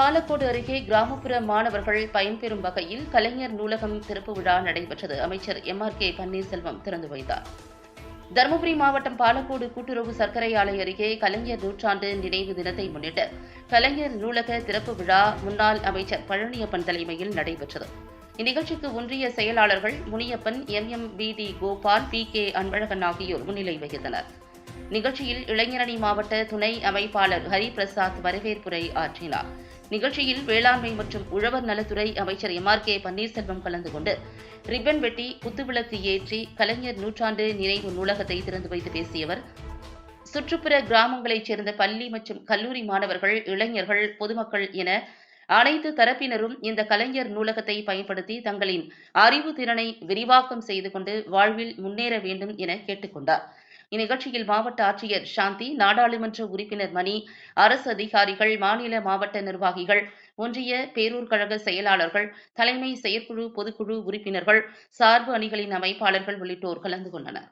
பாலக்கோடு அருகே கிராமப்புற மாணவர்கள் பயன்பெறும் வகையில் கலைஞர் நூலகம் திறப்பு விழா நடைபெற்றது. அமைச்சர் எம் ஆர் கே பன்னீர்செல்வம் திறந்து வைத்தார். தருமபுரி மாவட்டம் பாலக்கோடு கூட்டுறவு சர்க்கரை ஆலை அருகே கலைஞர் நூற்றாண்டு நினைவு தினத்தை முன்னிட்டு கலைஞர் நூலக திறப்பு விழா முன்னாள் அமைச்சர் பழனியப்பன் தலைமையில் நடைபெற்றது. இந்நிகழ்ச்சிக்கு ஒன்றிய செயலாளர்கள் Muniyappan M M P D Gopal P K Anbazhagan ஆகியோர் முன்னிலை வகித்தனர். நிகழ்ச்சியில் இளைஞரணி மாவட்ட துணை அமைப்பாளர் ஹரிபிரசாத் வரவேற்புரை ஆற்றினார். நிகழ்ச்சியில் வேளாண்மை மற்றும் உழவர் நலத்துறை அமைச்சர் எம் ஆர் கே பன்னீர்செல்வம் கலந்து கொண்டு ரிப்பன் வெட்டி குத்துவிளக்கு ஏற்றி கலைஞர் நூற்றாண்டு நினைவு நூலகத்தை திறந்து வைத்து பேசியவர். சுற்றுப்புற கிராமங்களைச் சேர்ந்த பள்ளி மற்றும் கல்லூரி மாணவர்கள் இளைஞர்கள் பொதுமக்கள் என அனைத்து தரப்பினரும் இந்த கலைஞர் நூலகத்தை பயன்படுத்தி தங்களின் அறிவு திறனை விரிவாக்கம் செய்து கொண்டு வாழ்வில் முன்னேற வேண்டும் என கேட்டுக்கொண்டார். இந்நிகழ்ச்சியில் மாவட்ட ஆட்சியர் சாந்தி நாடாளுமன்ற உறுப்பினர் மணி அரசு அதிகாரிகள் மாநில மாவட்ட நிர்வாகிகள் ஒன்றிய பேரூர் கழக செயலாளர்கள் தலைமை செயற்குழு பொதுக்குழு உறுப்பினர்கள் சார்பு அணிகளின் அமைப்பாளர்கள் உள்ளிட்டோர் கலந்து கொண்டனர்.